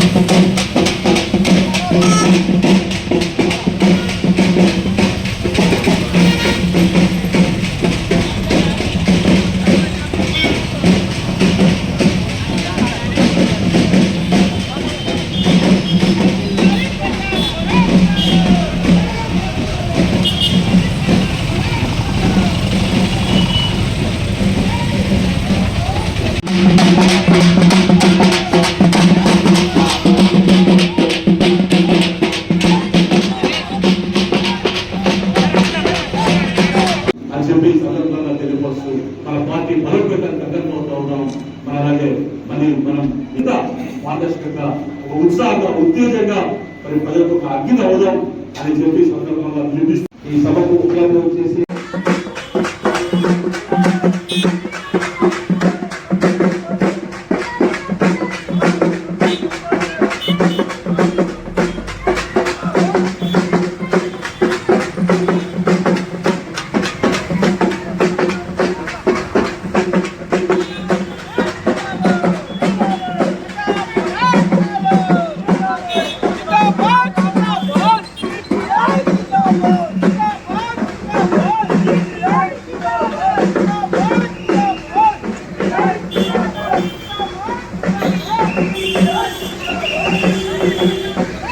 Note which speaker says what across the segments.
Speaker 1: Thank you. ఒక ఉత్సాహంగా ఉత్తేజంగా మరి ప్రజలకు ఒక అగ్ని అవుదాం అని చెప్పి సందర్భంగా పిలిపిస్తూ ఈ సభకు ఉపయోగం చేసి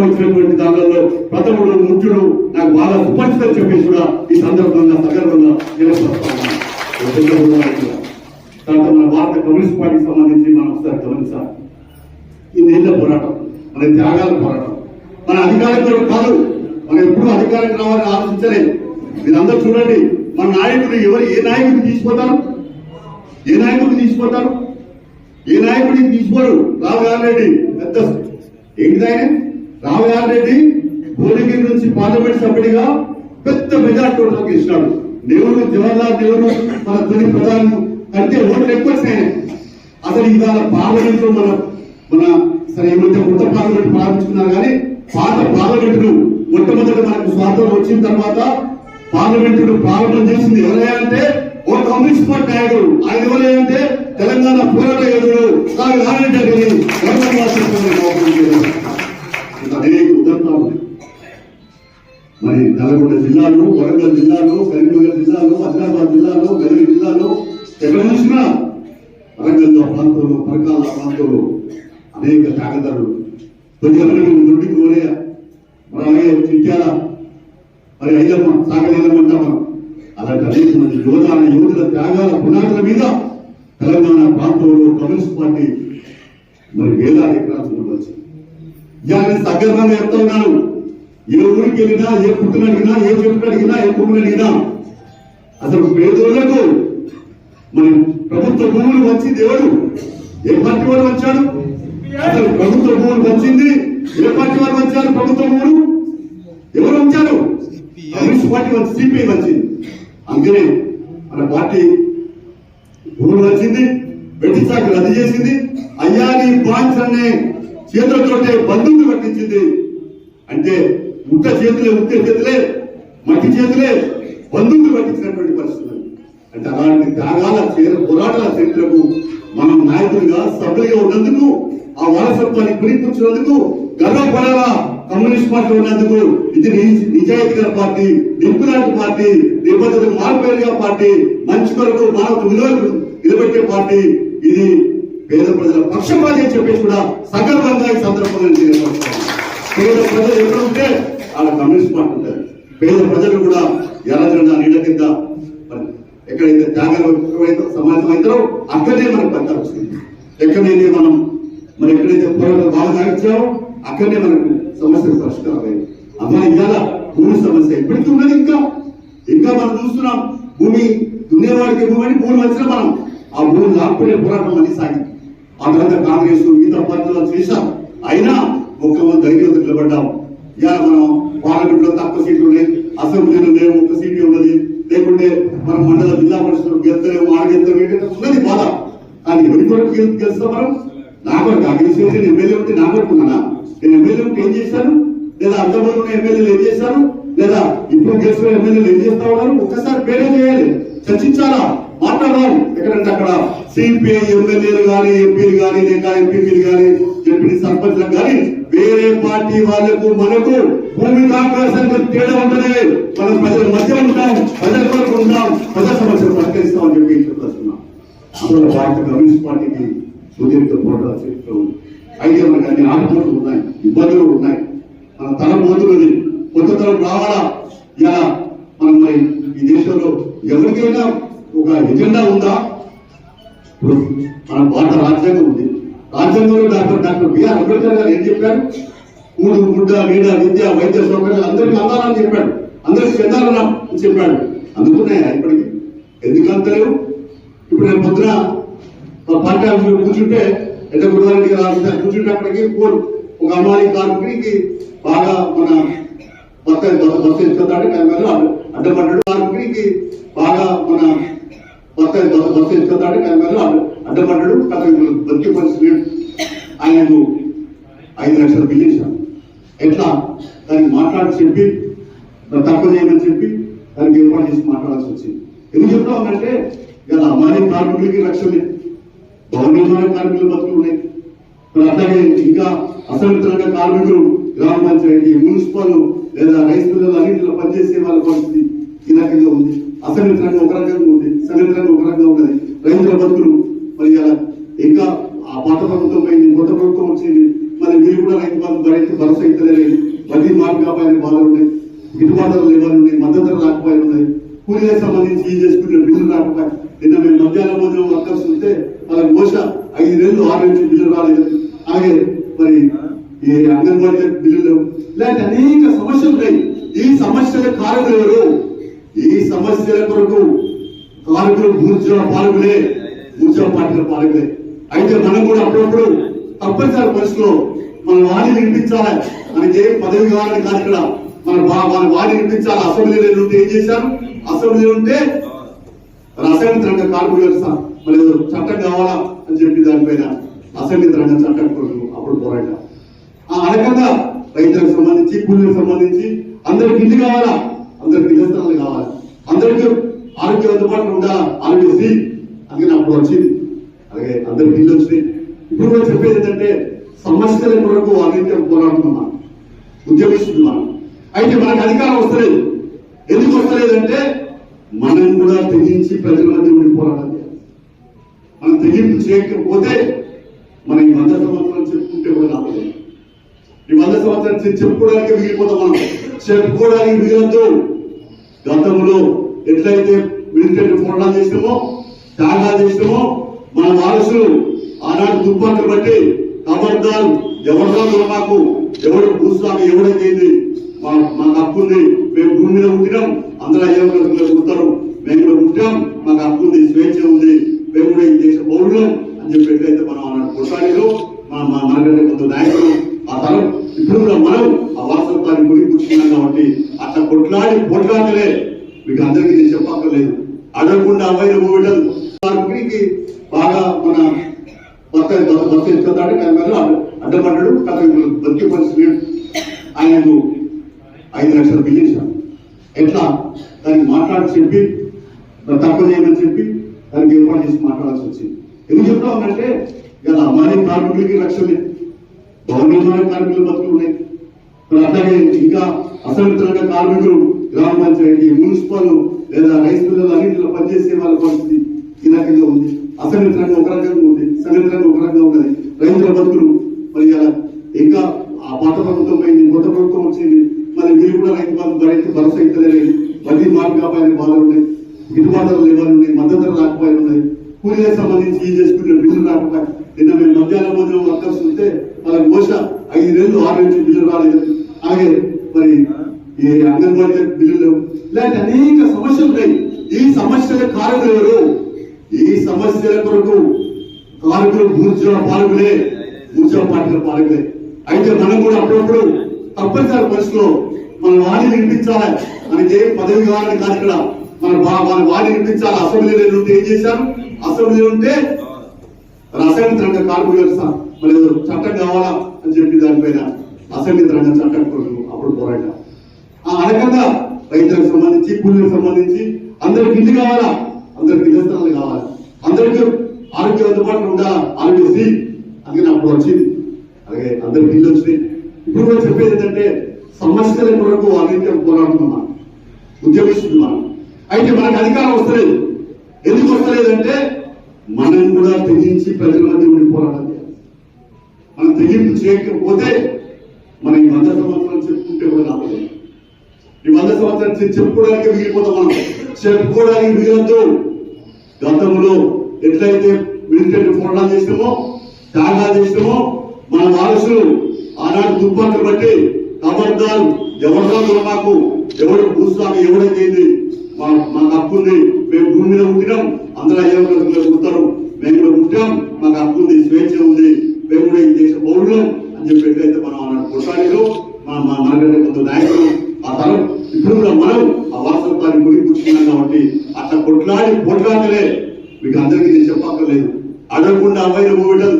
Speaker 1: మరి దానిలో ప్రథముడు ముఖ్యుడు నాకు బాగా సుపరిచితం చెప్పేసి కూడా ఈ సందర్భంగా సగర్వంగా నిలబడతాను తర్వాత మన భారత కమ్యూనిస్ట్ పార్టీకి సంబంధించి మనం ఒకసారి గమనించాలి. ఇది ఏళ్ళ పోరాటం మన త్యాగాల పోరాటం. మన అధికారం కాదు మనం ఎప్పుడు అధికారం రావాలని ఆలోచించలేదు. మీరందరూ చూడండి మన నాయకుడు ఎవరు ఏ నాయకుడిని తీసుకుపోతారు ఏ నాయకుడిని తీసుకుపోతారు ఏ నాయకుడిని తీసుకోరు రావు రెడ్డి పెద్ద ఏంటిది ఆయన? రావు రెడ్డి భువనగిరి నుంచి పార్లమెంట్ సభ్యుడిగా పెద్ద మెజార్టీ ఓట్లు గెలిచినాడు నెహ్రూ జవహర్లాల్ నెహ్రూ మన తొలి ప్రధాని కంటే ఓట్లు ఎక్కువ వచ్చినాయి అసలు ఇవాళ పార్లమెంట్లో మన మన సరే ఏమంటే కొత్త పార్లమెంట్ ప్రారంభించుకున్నారు కానీ పాత పార్లమెంట్ను మొట్టమొదటి మనకు స్వాతంత్రం వచ్చిన తర్వాత పార్లమెంట్ను ప్రారంభం చేసింది ఎవరైనా అంటే ఓ కమ్యూనిస్ట్ పార్టీ నాయకుడు. ఆయన ఎవరైనా తెలంగాణ పోరాట యోధుడు నాకు నారాయణ గారిని అనేక ఉదంతాలు ఉన్నాయి. మరి నల్గొండ జిల్లాలో వరంగల్ జిల్లాలో కరీంనగర్ జిల్లాలో ఆదిలాబాద్ జిల్లాలో గదిలి జిల్లాలో ఎక్కడ చూసినా వరంగల్ ప్రాంతంలో పరకాల ప్రాంతంలో అనేక తాగదారులు. కొద్దిగా దొడ్డికి పోలే మరి అలాగే చిట్యాల మరి అయ్యమ్మ సాగలేదమ్మంటాం మనం అలాంటి అనేక మంది యువత యోధుల త్యాగాల పునాదుల మీద తెలంగాణ ప్రాంతంలో కమ్యూనిస్ట్ పార్టీ మరి వేలాది ఎకరాలు ఉండవచ్చు ఇవాళ నేను సగర్వంగా చెప్తా ఉన్నాను. ఏ ఊరికి వెళ్ళినా ఏ పుట్టును అడిగినా ఏ చెట్టును అడిగినా ఏ పువ్వును అడిగినా అసలు పేదోళ్ళకు మరి ప్రభుత్వ భూములు వచ్చి దేవుడు ఏ పార్టీ వాడు వచ్చాడు అసలు ప్రభుత్వ భూములు వచ్చింది ఏ పార్టీ వారు వచ్చారు ప్రభుత్వ భూములు ఎవరు వచ్చారు కమ్యూనిస్ట్ పార్టీ వచ్చి సిపిఐ వచ్చింది అందుకనే మన పార్టీ భూములు వచ్చింది బ్రిటిష్ చాకు రద్దు చేసింది. అయ్యా నీ బాన్స్ అనే చేతులతోటే బంధువులు పట్టించింది అంటే ఉట్ట చేతులే ఉత్తే చేతులే మట్టి చేతులే బంధువులు పట్టించినటువంటి పరిస్థితులు. అంటే అలాంటి త్యాగాల చీర పోరాటాల చరిత్రకు మనం నాయకులుగా సభ్యులుగా ఉన్నందుకు ఆ వారసత్వాన్ని పురిపుచ్చినందుకు గర్వపడాలా కమ్యూనిస్ట్ పార్టీ ఉన్నందుకు ఇది ని- నిజాయితీ గల పార్టీ నింపులాంటి పార్టీ నిబద్ధతకు మార్పేరుగా పార్టీ మంచి కొరకు మానవ విలువలకు నిలబెట్టే పార్టీ ఇది పేద ప్రజల పక్షపాతి అని చెప్పేసి కూడా సగర్వంగా ఈ సందర్భంగా పేద ప్రజలు ఎక్కడ ఉంటే ఆడ కమ్యూనిస్ట్ పార్టీ ఉంటారు పేద ప్రజలు కూడా ఎలా జెండా నీళ్ళ కింద ఎక్కడైతే త్యాగాలు సమాజం అవుతారో అక్కడే మనకు పట్టాలు వస్తుంది. ఎక్కడైతే మనం మరి ఎక్కడైతే పోరాటం బాగా సాగించామో అక్కడనే మనకు సమస్యలు పరిష్కారం అయ్యాయి. అమ్మా ఇవాళ భూమి సమస్య ఎప్పటికీ ఉన్నది ఇంకా? ఇంకా మనం చూస్తున్నాం భూమి దున్నేవాడికి భూమి అని భూమి వచ్చిన మనం ఆ భూమి లాక్కునే పోరాటం అని సాగింది. ఆ కాంగ్రెస్ మిగతా పార్టీలో చేశాం అయినా ఒక్క మంది ధైర్యం నిలబడ్డాం? ఇవాళ మనం పార్లమెంట్లో తక్కువ సీట్లు ఉన్నాయి. అసెంబ్లీలో లేవు ఒక్క సీటే ఉన్నది లేకుంటే మన మండల జిల్లా పరిషత్ గెలుతలేము ఆడగెలుతాం ఏంటంటే ఉన్నది బాధ. కానీ ఎవరి కొరకు గెలుస్తాం మనం? నా కొరకు అగ్నిసేవ నేను ఎమ్మెల్యే ఉంటే నా కొరకు ఉన్నానా నేను ఎమ్మెల్యే ఉంటే ఏం చేశాను? లేదా అంతమంది ఉన్న ఎమ్మెల్యేలు ఏం చేశాను లేదా ఇప్పుడు గెలిచిన ఎమ్మెల్యేలు ఏం చేస్తా ఉన్నారు? ఒక్కసారి పేరే చేయాలి. చర్చించాలా? మాట్లాడాలి. ఎక్కడంటే అక్కడ సిపిఐ ఎమ్మెల్యేలు కానీ ఎంపీలు కానీ లేక ఎంపీపీలు కానీ ఎంపీ సర్పంచ్లకు కానీ వేరే పార్టీ వాళ్ళకు మనకు భూమి ఆకాశానికి తేడా ఉంటది మనం ప్రజల మధ్య ఉంటాం ప్రజల కొరకు ఉంటాం ప్రజా సమస్యలు పరిష్కరిస్తామని చెప్పి చెప్పేస్తున్నాం అందులో భారత కమ్యూనిస్ట్ పార్టీకి సుదీర్ఘ పోటా చరిత్ర ఉంది. అయితే మనకు అన్ని ఆటంకాలు ఉన్నాయి ఇబ్బందులు ఉన్నాయి. మన తరం పోతున్నది కొత్త తరం రావాలా? ఇలా మనం మరి ఈ దేశంలో ఎవరికైనా ఒక ఎజెండా ఉందా? ఇప్పుడు మన భారత రాజ్యాంగం ఉంది. రాజ్యాంగంలో డాక్టర్ డాక్టర్ బిఆర్ అంబేద్కర్ గారు ఏం చెప్పారు? కూడు గుడ్డ నీడ విద్య వైద్య సౌకర్యాలు అందరికీ అందాలని చెప్పాడు. అందరికి చెందాలన్నా అని చెప్పాడు అందుకున్నాయా ఇప్పటికి? ఎందుకు అంతలేవు? ఇప్పుడు నేను పొద్దున మా పార్టీ ఆఫీసులో కూర్చుంటే ఎట్ట గురువారికి రాసిన కూర్చుంటే అక్కడికి ఫోన్. ఒక అమ్మాయి కార్మికుడికి బాగా మన భర్త భర్త బస్సు అడ్డపడ్డాడు కార్మికుడికి బాగా మన బస్సు బస్సు బస్సు ఇస్తుంటాడు అడ్డపడ్డాడు. అతను బతికి పరిస్థితి ఆయనకు ఐదు లక్షలు బిల్లు ఎట్లా? దానికి మాట్లాడి చెప్పి తక్కువ చేయమని చెప్పి దానికి ఏర్పాటు చేసి మాట్లాడాల్సి వచ్చింది. ఎందుకు చెప్తా ఉందంటే ఇలా అమ్మాయి కార్మికులకి రక్షణ గవర్నమెంట్ కార్మికులు బతుకులు ఉన్నాయి. అట్లాగే ఇంకా అసంఘటిత కార్మికులు గ్రామ పంచాయతీ మున్సిపల్ లేదా రైస్ మిల్లలు అన్నింటిలో పనిచేసే వాళ్ళ పరిస్థితి ఈ రకంగా ఉంది. అసంఘటిత రంగం ఒక రకంగా ఉంది. సంఘటిత రంగం ఒక రకంగా ఉన్నది. రైతుల బతుకులు మరి ఇలా ఇంకా ఆ పాత ప్రభుత్వం పోయింది కొత్త ప్రభుత్వం వచ్చింది. మరి మీరు కూడా రైతు బంధు రైతు భరోసా ఇస్తలేదు వడ్డీ మార్పు కాపాయని బాధలు ఉన్నాయి. గిట్టుబాటు లేవాలి ఉన్నాయి. మద్దతు ధర రాకపోయి ఉన్నాయి. కూలీలకు సంబంధించి ఏం చేసుకుంటే బిల్లు రాకపోయి. నిన్న మేము మధ్యాహ్నం భోజనం వర్కర్స్ ఉంటే వాళ్ళకి మోస ఐదు నెలలు ఆరు నుంచి బిల్లు రాలేదు. అలాగే మరి ఈ అంగన్వాడీ బిల్లులు లేవు. ఇలాంటి అనేక సమస్యలు ఉన్నాయి. ఈ సమస్యల కారణం ఎవరు? ఈ సమస్యల కొరకు కారకులు మూర్ఛ పాలకులే మూర్ఛ పార్టీల పాలకులే. అయితే మనం కూడా అప్పుడప్పుడు తప్పనిసరి పరిస్థితుల్లో మన వాణి వినిపించాలి. మనకి ఏ పదవి కావాలని కాదు ఇక్కడ. మన మన వాణి వినిపించాలి. అసెంబ్లీలో ఉంటే ఏం చేశారు అసెంబ్లీ ఉంటే రసాయన రంగ కార్మికులు మరి చట్టం కావాలా అని చెప్పి దానిపైన అసెంబ్లీ రంగ చట్టం కొరకు అప్పుడు పోరాట ఆ రకంగా రైతులకు సంబంధించి కూలీలకు సంబంధించి అందరికి ఇల్లు కావాలా? అందరికి ఇల్లు అందరికీ ఆరోగ్యం అందుబాటులో ఉండాలా ఆరోగ్యశ్రీ అందుకని అప్పుడు వచ్చింది. అలాగే అందరికి ఇల్లు వచ్చినాయి. ఇప్పుడు కూడా చెప్పేది ఏంటంటే సమస్యల కొరకు అన్నింటి పోరాడుతున్నాం ఉద్యమిస్తుంది మనం. అయితే మనకు అధికారం వస్తలేదు. ఎందుకు వస్తలేదంటే మనం కూడా తెగించి ప్రజల మధ్య ఉండి పోరాటం చేయాలి. మనం తెగింపు చేయకపోతే మనం ఈ వంద సంవత్సరం చెప్పుకుంటే కూడా లాభం ఈ వంద సంవత్సరం చెప్పుకోవడానికి మిగిలిపోతాం మనం. చెప్పుకోవడానికి మిగలద్దు గతంలో ఎట్లయితే మిలిటరీ పోరాటాలు చేసినామో త్యాగాలు చేసినామో మన వారసులు ఆనాడు దుబ్బాట్లు బట్టి ఖబర్దార్ ఎవరిదో మాకు ఎవడు భూస్వామి ఎవడైతే ఏంది మా మాకు హక్కు మేము భూమి మీద ఉంటున్నాం అందరూ అయ్యే ఉంటారు మేము కూడా ఉంటాం మాకు హక్కు ఉంది స్వేచ్ఛ ఉంది మేము కూడా ఈ దేశ పౌరులం అని చెప్పి ఎట్లయితే మనం ఆనాడు కొట్లాడిలో మన మన- మనకంటే కొంత నాయకులు ఆ తరం ఇప్పుడు కూడా మనం ఆ వారసత్వాన్ని గురి కూర్చున్నాం కాబట్టి అట్లా కొట్లాడి కొట్లాడలే మీకు అందరికీ నేను చెప్పక్కర్లేదు అడగకుండా అవైన బిడ్డలు కార్మికుడికి బాగా మన బస్సు బస్సు బస్సు ఇస్తుంటాడు కెమెరాలో అడ్డపడ్డాడు అతను పరిస్థితి ఆయనకు ఐదు లక్షలు బిల్లు ఎట్లా? దానికి మాట్లాడి చెప్పి తక్కువ చేయమని చెప్పి దానికి ఏర్పాటు చేసి మాట్లాడాల్సి వచ్చింది. ఎందుకు చెప్తా ఉందంటే ఇలా అమ్మాయి కార్మికులకి రక్షణ భవన నిర్మాణ కార్మికులు బతుకులు ఉన్నాయి. అట్లాగే ఇంకా అసంఘటిత కార్మికులు గ్రామ పంచాయతీ మున్సిపల్ లేదా రైస్ మిల్లులు అన్నింటిలో పనిచేసే వాళ్ళ పరిస్థితి ఈ రకంగా ఉంది. అసంఘటిత ఒక రకంగా ఉంది. సంఘటిత ఒక రకంగా ఉన్నది రైతుల బతుకులు మరి అలా ఇంకా ఆ పాత ప్రభుత్వం పోయింది కొత్త ప్రభుత్వం వచ్చింది మరి మీరు కూడా రైతు బంధు రైతు భరోసా ఇస్తలేదు వడ్డీ మార్పు కాపాయని బాధలు ఉన్నాయి గిట్టుబాటులు లేవని ఉన్నాయి మద్దతు ధర రాకపోయి ఉన్నాయి కూలీలకు సంబంధించి ఏం చేసుకుంటే బిల్లు రాకపోయి నిన్న మేము మధ్యాహ్నం భోజనం వర్కర్స్ ఉంటే వాళ్ళకి బహుశా ఐదు నెలలు ఆరు నుంచి బిల్లు రాలేదు అలాగే మరి ఈ అంగన్వాడీ బిల్లులు ఇలాంటి అనేక సమస్యలు ఉన్నాయి. ఈ సమస్యల కారకులు ఎవరు? ఈ సమస్యల కొరకు కారకులు మూర్ఛ పాలకులే మూర్ఛ పార్టీల పాలకులే. అయితే మనం కూడా అప్పుడప్పుడు తప్పనిసరి పరిస్థితిలో మన వాణి వినిపించాలి. మనకి ఏ పదవి కావాలని కాదు ఇక్కడ. మన మన వాణి వినిపించాలి. అసెంబ్లీలో ఉంటే ఏం చేశారు అసెంబ్లీ ఉంటే అసెంబ్లీ రంగ కార్మికులు మరి చట్టం కావాలా అని చెప్పి దానిపైన అసెంబ్లీ రంగ చట్టం కొరకు అప్పుడు పోరాటం ఆ అనకంగా రైతులకు సంబంధించి కూలీలకు సంబంధించి అందరికి ఇల్లు కావాలా? అందరికి ఇళ్ళ స్థలాలు కావాలి? అందరికీ ఆరోగ్యం అందుబాటులో ఉందా? ఆరోగ్యశ్రీ? అందుకని అప్పుడు వచ్చింది. అలాగే అందరికి ఇల్లు వచ్చింది ఇప్పుడు కూడా చెప్పేది ఏంటంటే సమస్యల కొరకు అన్నింటి పోరాడుతున్నాం ఉద్యమిస్తుంది మనం. అయితే మనకు అధికారం వస్తలేదు. ఎందుకు వస్తలేదంటే మనం కూడా తెగించి ప్రజల మధ్య ఉండి పోరాటం చేయాలి మనం తెగింపు చేయకపోతే మనం ఈ వంద సంవత్సరాలు కూడా నాకు ఈ వంద సంవత్సరాలు చెప్పుకోవడానికి మిగిలిపోతాం మనం. చెప్పుకోవడానికి మిగిలద్దు గతంలో ఎట్లయితే మిలిటరీ పోరాటాలు చేసినామో త్యాగాలు చేసినామో మన వారసులు ఆనాడు దుర్పాట్లు బట్టి కబర్దాలు ఎవరిదో మాకు ఎవడు భూస్వామి ఎవడైతే మా మా మాకు హక్కు ఉంది మేము భూమి మీద ఉంటున్నాం అందరూ అయ్యే ఉంటారు మేము కూడా ఉంటాం మాకు హక్కు ఉంది స్వేచ్ఛ ఉంది. మేము కూడా ఈ దేశ పౌరులు అని చెప్పి ఎట్లయితే మనం ఆనాడు కొట్లాడారో మన మనకంటే కొంత నాయకులు ఆ తరం ఇప్పుడు కూడా మనం ఆ వారసత్వాన్ని గురి కాబట్టి అట్లా కొట్లాడి కొట్లాడలే మీకు అందరికీ నేను చెప్పక్కర్లేదు. అడగకుండా అమ్మాయిని మూవిటలు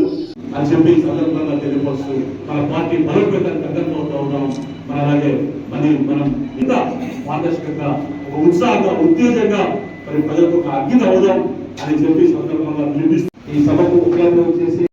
Speaker 2: అని చెప్పి సందర్భంగా తెలియపరుస్తూ మన పార్టీ బలోపేతానికి దగ్గరలో ఉన్నాం. మన అలాగే మరి మనం ఇంత పారదర్శకంగా ఒక ఉత్సాహంగా ఉత్తేజంగా మరి ప్రజలకు ఒక అగ్గిత అవుదాం అని చెప్పి సందర్భంగా నిర్మిస్తూ ఈ సభకు ఉపయోగం చేసి